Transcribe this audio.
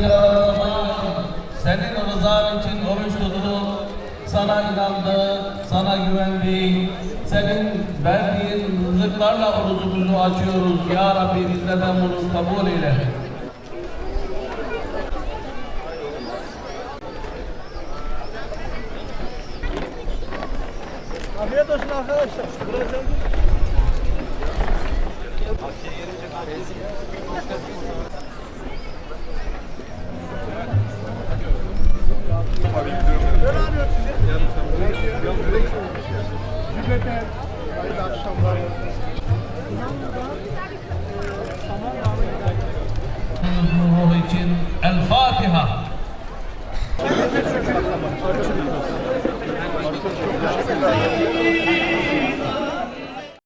Ramazan, senin rızan için oruç tutup sana inandı, sana güvendi. Senin verdiğin rızıklarla orucumuzu açıyoruz. Ya Rabbi bizlerden bunu kabul eyle. Afiyet olsun arkadaşlar. Burası Ben arıyorum sizi. Cümleten hayırlı akşamlar. Ruhu için El Fatiha.